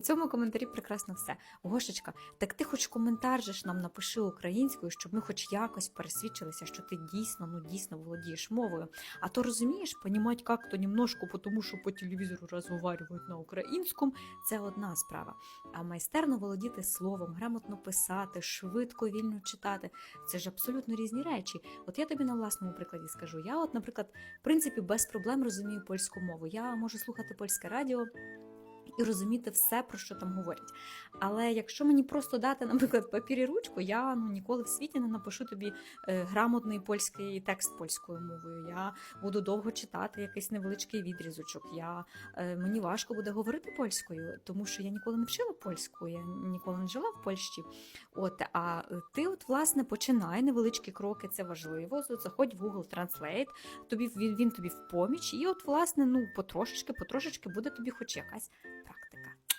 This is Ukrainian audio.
В цьому коментарі прекрасно все. Гошечка, так ти хоч коментар же ж нам напиши українською, щоб ми хоч якось пересвідчилися, що ти дійсно, ну дійсно володієш мовою. А то розумієш, понімать як-то немножко, тому що по телевізору розговорюють на українському, це одна справа. А майстерно володіти словом, грамотно писати, швидко, вільно читати це ж абсолютно різні речі. От я тобі на власному прикладі скажу. Я, от, наприклад, в принципі, без проблем розумію польську мову. Я можу слухати польське радіо. І розуміти все, про що там говорять. Але якщо мені просто дати, наприклад, папір і ручку, я ну ніколи в світі не напишу тобі е, грамотний польський текст польською мовою. Я буду довго читати якийсь невеличкий відрізочок. Я, е, мені важко буде говорити польською, тому що я ніколи не вчила польську, я ніколи не жила в Польщі. От, а ти, от, власне, починай невеличкі кроки, це важливо. Заходь в Google Translate, тобі він, він тобі в поміч, і от, власне, ну потрошечки, потрошечки буде тобі хоч якась практика.